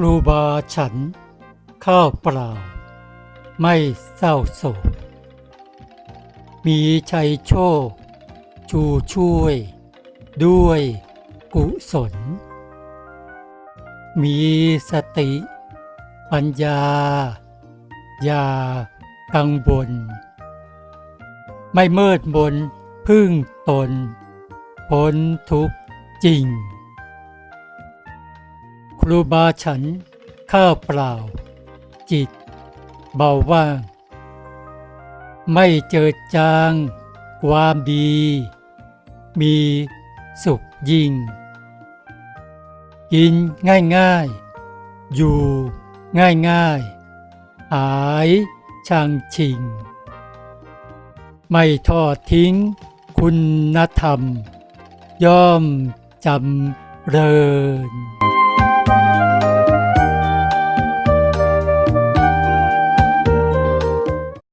รูบาฉัน ข้าวเปล่า ไม่เศร้าโศก มีชัยโชค ชูช่วย ด้วยกุศล มีสติ ปัญญา อย่ากังวลไม่เมิดมนพึ่งตนพ้นทุกข์จริง รูบาฉัน ข้าวเปล่า จิต เบาว่าง ไม่เจิดจาง ความดี มีสุขยิ่ง กินง่ายๆ อยู่ง่ายๆ หายช่างชิง ไม่ทอดทิ้งคุณธรรม ย่อมจำเริญ